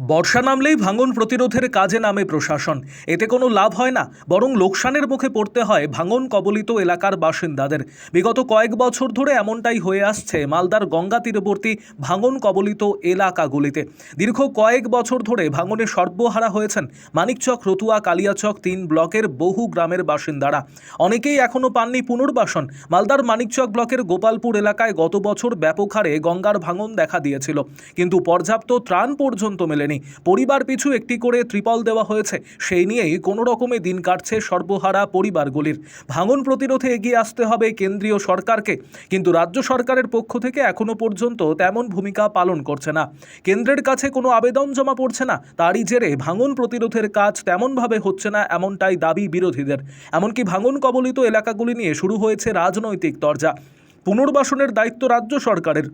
বর্ষা নামলেই ভাঙন প্রতিরোধের কাজে নামে প্রশাসন। এতে কোনো লাভ হয় না, বরং লোকসানের মুখে পড়তে হয় ভাঙন কবলিত এলাকার বাসিন্দাদের। বিগত কয়েক বছর ধরে এমনটাই হয়ে আসছে মালদার গঙ্গা তীরবর্তী ভাঙন কবলিত এলাকাগুলিতে। দীর্ঘ কয়েক বছর ধরে ভাঙনে সর্বহারা হয়েছেন মানিকচক, রতুয়া, কালিয়াচক তিন ব্লকের বহু গ্রামের বাসিন্দারা। অনেকেই এখনও পাননি পুনর্বাসন। মালদার মানিকচক ব্লকের গোপালপুর এলাকায় গত বছর ব্যাপক হারে গঙ্গার ভাঙন দেখা দিয়েছিল। কিন্তু পর্যাপ্ত ত্রাণ পর্যন্ত মেলেনি। পরিবার পিছু একটি করে ত্রিপল দেওয়া হয়েছে। সেই নিয়েই কোনো রকমে দিন কাটছে সর্বহারা পরিবারগুলির। ভাঙন প্রতিরোধে এগিয়ে আসতে হবে কেন্দ্রীয় সরকারকে। কিন্তু রাজ্য সরকারের পক্ষ থেকে এখনও পর্যন্ত তেমন ভূমিকা পালন করছে না। কেন্দ্রের কাছে কোনো আবেদন জমা পড়ছে না। তারই জেরে ভাঙন প্রতিরোধের কাজ তেমনভাবে হচ্ছে না এমনটাই দাবি বিরোধীদের। এমনকি ভাঙন কবলিত এলাকাগুলি নিয়ে শুরু হয়েছে রাজনৈতিক দরজা পুনর্বাসনের দায়িত্ব রাজ্য সরকারের।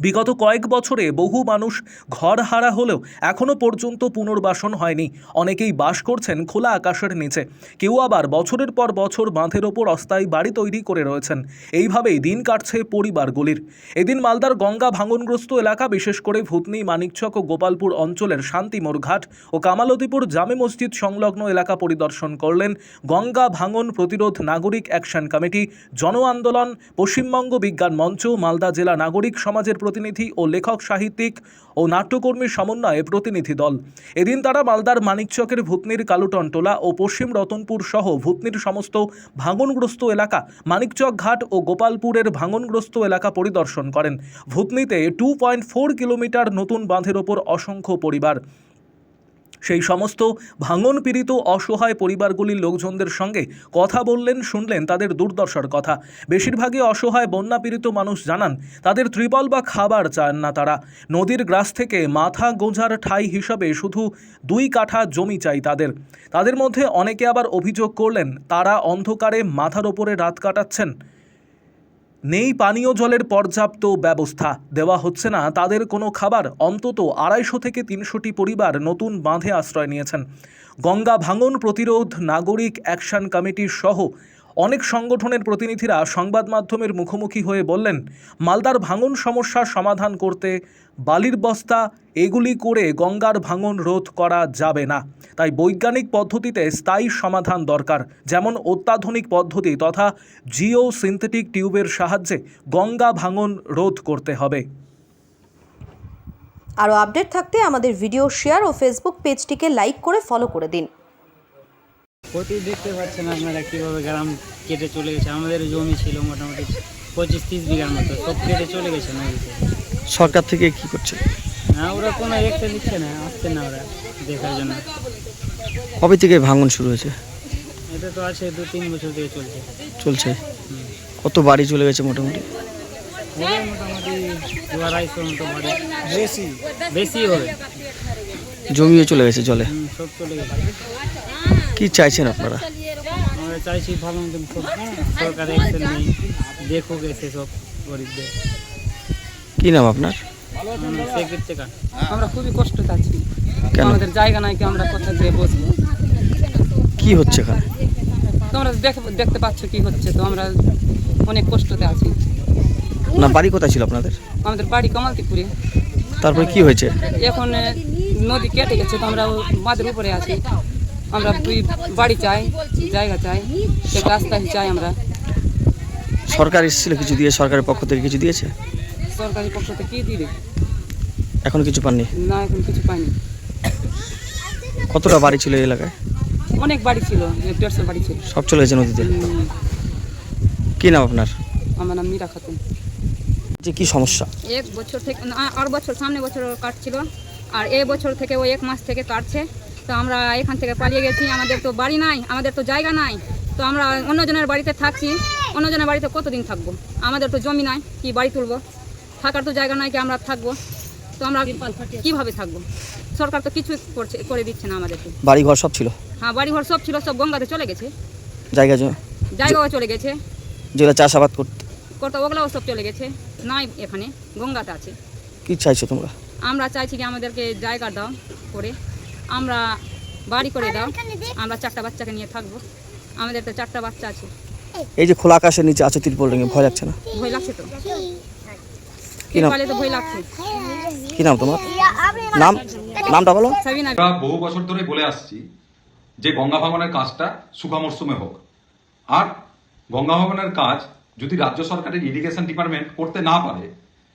বিগত কয়েক বছরে বহু মানুষ ঘর হারা হলেও এখনও পর্যন্ত পুনর্বাসন হয়নি। অনেকেই বাস করছেন খোলা আকাশের নিচে। কেউ আবার বছরের পর বছর বাঁধের ওপর অস্থায়ী বাড়ি তৈরি করে রয়েছেন। এইভাবেই দিন কাটছে পরিবারগুলির। এদিন মালদার গঙ্গা ভাঙনগ্রস্ত এলাকা, বিশেষ করে ভূতনি, মানিকচক ও গোপালপুর অঞ্চলের শান্তিমোর ঘাট ও কামালতিপুর জামে মসজিদ সংলগ্ন এলাকা পরিদর্শন করলেন গঙ্গা ভাঙন প্রতিরোধ নাগরিক অ্যাকশন কমিটি, জন আন্দোলন, পশ্চিমবঙ্গ বিজ্ঞান মঞ্চ, মালদা জেলা নাগরিক সমাজের প্রতিনিধি ও লেখক, সাহিত্যিক ও নাট্যকর্মীর সমন্বয়ে প্রতিনিধি দল। এদিন তারা মালদার মানিকচকের ভূতনির কালুটনটোলা ও পশ্চিম রতনপুর সহ ভূতনির সমস্ত ভাঙনগ্রস্ত এলাকা, মানিকচক ঘাট ও গোপালপুরের ভাঙনগ্রস্ত এলাকা পরিদর্শন করেন। ভূতনিতে টু পয়েন্ট ফোর কিলোমিটার নতুন বাঁধের ওপর অসংখ্য পরিবার। সেই সমস্ত ভাঙন পীড়িত অসহায় পরিবারগুলির লোকজনদের সঙ্গে কথা বললেন, শুনলেন তাদের দুর্দশার কথা। বেশিরভাগই অসহায় বন্যা পীড়িত মানুষ জানান, তাদের ত্রিপল বা খাবার চান না তারা। নদীর গ্রাস থেকে মাথা গোঁজার ঠাই হিসাবে শুধু দুই কাঠা জমি চাই তাদের। তাদের মধ্যে অনেকে আবার অভিযোগ করলেন, তারা অন্ধকারে মাথার ওপরে রাত কাটাচ্ছেন। নেই পানীয় জলের পর্যাপ্ত ব্যবস্থা। দেওয়া হচ্ছে না। তাদের কোনো খাবার অন্তত আড়াইশো থেকে তিনশোটি পরিবার নতুন বাঁধে আশ্রয় নিয়েছেন। গঙ্গা ভাঙন প্রতিরোধ, নাগরিক অ্যাকশন কমিটির সহ অনেক সংগঠনের প্রতিনিধিরা সংবাদ মাধ্যমের মুখোমুখি হয়ে বললেন, মালদার ভাঙন সমস্যার সমাধান করতে বালির বস্তা, এগুলি করে গঙ্গার ভাঙন রোধ করা যাবে না। তাই বৈজ্ঞানিক পদ্ধতিতে স্থায়ী সমাধান দরকার, যেমন অত্যাধুনিক পদ্ধতি তথা জিও সিনথেটিক টিউবের সাহায্যে গঙ্গা ভাঙন রোধ করতে হবে। আরও আপডেট থাকতে আমাদের ভিডিও শেয়ার ও ফেসবুক পেজটিকে লাইক করে ফলো করে দিন। ক্ষতি দেখতে পাচ্ছেন আপনারা কীভাবে গ্রাম কেটে চলে গেছে। আমাদের জমি ছিল মোটামুটি পঁচিশ তিরিশ বিঘার মতো সব কেটে চলে গেছে নদীতে। সরকার থেকে কি করছে? না ওরা কোনো একটা দিচ্ছে না আসছে না ওরা দেখার জন্য। কবে থেকে ভাঙন শুরু হয়েছে? এটা তো আছে দু তিন বছর থেকে চলছে। চলছে। কত বাড়ি চলে গেছে মোটামুটি? মোটামুটি দু মতো বাড়ি। বেশি। বেশি হবে। জমিও চলে গেছে জলে। সব চলে গেছে। কি চাইছেন আপনারা? আমরা চাইছি ভালো মতন সরকার অ্যাকশন নেই দেখুক এসে সব গরিবদের। কি নাম আপনার? আমরা খুবই কষ্টতে আছি আমাদের জায়গা নাই কি আমরা কোথায় যেয়ে বসবো? কি হচ্ছে এখানে? তোমরা দেখ- দেখতে পাচ্ছ কি হচ্ছে তো আমরা অনেক কষ্টতে আছি। না বাড়ি কোথায় ছিল আপনাদের? আমাদের বাড়ি কামালতিপুরে তারপরে কি হয়েছে? এখন নদী কেটে গেছে তো আমরা বাঁধের উপরে আছি। আমরা দুই বাড়ি চাই জায়গা চাই একটা রাস্তা চাই আমরা। সরকার এসেছিল কিছু দিয়ে সরকারের পক্ষ থেকে কিছু দিয়েছে? সরকারি পক্ষ থেকে কি দিবে? এখন কিছু পাননি? না এখন কিছু পাইনি। কতটা বাড়ি ছিল এই এলাকায়? অনেক বাড়ি ছিল দেড়শো বাড়ি ছিল। সব চলে গেছে নদীতে? কি নাম আপনার? আমার নাম মীরা খাতুন। যে কি সমস্যা? এক বছর থেকে না, আর বছর সামনে বছর কাটছিল। আর এই বছর থেকে ও এক মাস থেকে কাটছে। তো আমরা এখান থেকে পালিয়ে গেছি। আমাদের তো বাড়ি নাই আমাদের তো জায়গা নাই। তো আমরা অন্যজনের বাড়িতে থাকছি। অন্যজনের বাড়িতে কতদিন থাকব? আমাদের তো জমি নাই কি বাড়ি তুলবো? থাকার তো জায়গা নাই কি আমরা থাকব? তো আমরা কীভাবে থাকব? সরকার তো কিছু করছে করে দিচ্ছে না আমাদেরকে। বাড়ি ঘর সব ছিল? হ্যাঁ বাড়ি ঘর সব ছিল সব গঙ্গাতে চলে গেছে। জায়গা জায়গাও চলে গেছে। যেগুলো চাষাবাদ করতে। কত ওগুলাও সব চলে গেছে। নাই এখানে গঙ্গাতে আছে। কি চাইছো তোমরা? আমরা চাইছি কি আমাদেরকে জায়গা দাও করে। আমরা বাড়ি করে দাও। আমরা চারটা বাচ্চাকে নিয়ে থাকব। আমাদের তো চারটা বাচ্চা আছে। এই যে খোলা আকাশের নিচে আছো তিরপল রেঙে ভয় লাগছে না? ভয় লাগছে তো? কি? নাম? তো ভয় লাগছে। কি নাম তোমার? নাম? নামটা বলো। বহু বছর ধরে বলে আসছি যে গঙ্গা ভাঙনের কাজটা শুকা মরশুমে হোক। আর গঙ্গা ভাঙনের কাজ যদি রাজ্য সরকারের ইরিগেশন ডিপার্টমেন্ট করতে না পারে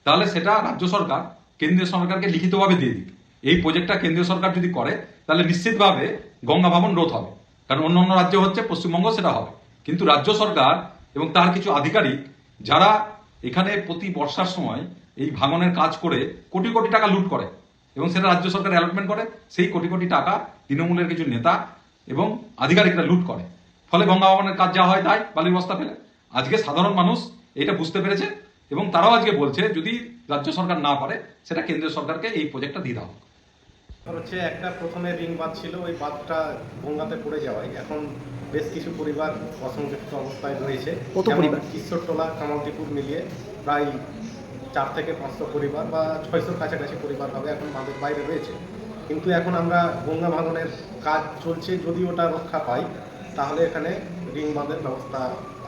তাহলে সেটা রাজ্য সরকার কেন্দ্রীয় সরকারকে লিখিতভাবে দিয়ে দিক এই প্রজেক্টটা কেন্দ্রীয় সরকার যদি করে, তাহলে নিশ্চিতভাবে গঙ্গা ভাঙন রোধ হবে। কারণ অন্য অন্য রাজ্য হচ্ছে, পশ্চিমবঙ্গ সেটা হবে। কিন্তু রাজ্য সরকার এবং তার কিছু আধিকারিক, যারা এখানে প্রতি বর্ষার সময় এই ভাঙনের কাজ করে কোটি কোটি টাকা লুট করে, এবং সেটা রাজ্য সরকার অ্যালটমেন্ট করে, সেই কোটি কোটি টাকা তৃণমূলের কিছু নেতা এবং আধিকারিকরা লুট করে। ফলে গঙ্গা ভবনের কাজ যা হয় তাই, বালির বস্তা ফেলে। আজকে সাধারণ মানুষ এটা বুঝতে পেরেছে, এবং তারাও আজকে বলছে, যদি রাজ্য সরকার না পারে, সেটা কেন্দ্রীয় সরকারকে এই প্রজেক্টটা দিয়ে দেওয়া হোক। হচ্ছে একটা প্রথমে রিং বাঁধ ছিল ওই বাঁধটা গঙ্গাতে পড়ে যাওয়ায়। এখন বেশ কিছু পরিবার অসংযুক্ত অবস্থায় রয়েছে? কিশোরটোলা কামালটিপুর মিলিয়ে প্রায় চার থেকে পাঁচশো পরিবার বা ছয়শোর কাছাকাছি পরিবার হবে এখন বাঁধের বাইরে রয়েছে। কিন্তু এখন আমরা গঙ্গা ভাঙনের কাজ চলছে যদি ওটা রক্ষা পাই তাহলে এখানে রিং বাঁধের ব্যবস্থা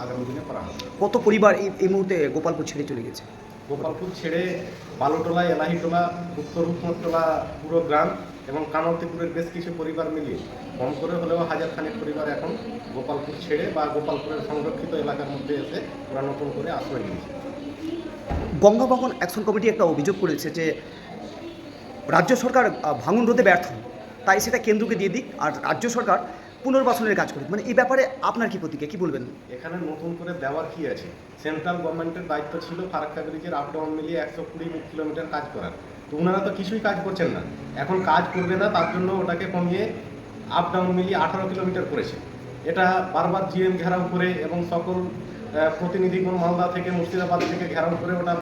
আগামী দিনে করা হবে। কত পরিবার এই এই মুহূর্তে গোপালপুর ছেড়ে চলে গেছে? গোপালপুর ছেড়ে বালুটোলা এলাহিটোলা উত্তর রূপমতলা পুরো গ্রাম এবং কামালতিপুরের বেশ কিছু পরিবার মিলিয়ে, কম করে হলেও হাজার খানেক পরিবার এখন গোপালপুর ছেড়ে বা গোপালপুরের সংরক্ষিত এলাকার মধ্যে এসে ওরা নতুন করে আশ্রয় নিয়েছে। গঙ্গা ভবন অ্যাকশন কমিটি একটা অভিযোগ করেছে যে, রাজ্য সরকার ভাঙন রোধে ব্যর্থ। তাই সেটা কেন্দ্রকে দিয়ে দিক। আর রাজ্য সরকার পুনর্বাসনের কাজ করুক মানে এই ব্যাপারে আপনার কি প্রতিক্রিয়া? কি বলবেন? এখানে নতুন করে দেওয়ার কি আছে? সেন্ট্রাল গভর্নমেন্টের দায়িত্ব ছিল ফারাক্কা ব্রিজের আপ ডাউন মিলিয়ে একশো কুড়ি কিলোমিটার কাজ করার। তো ওনারা তো কিছুই কাজ করছেন না। এখন কাজ করবে না, তার জন্য ওটাকে কমিয়ে আপ ডাউন মিলিয়ে আঠারো কিলোমিটার করেছে। এটা বারবার জিএম ঘেরাও করে এবং সকল প্রতিনিধিগণ মালদা থেকে মুর্শিদাবাদ থেকে ঘেরাও করে ওটা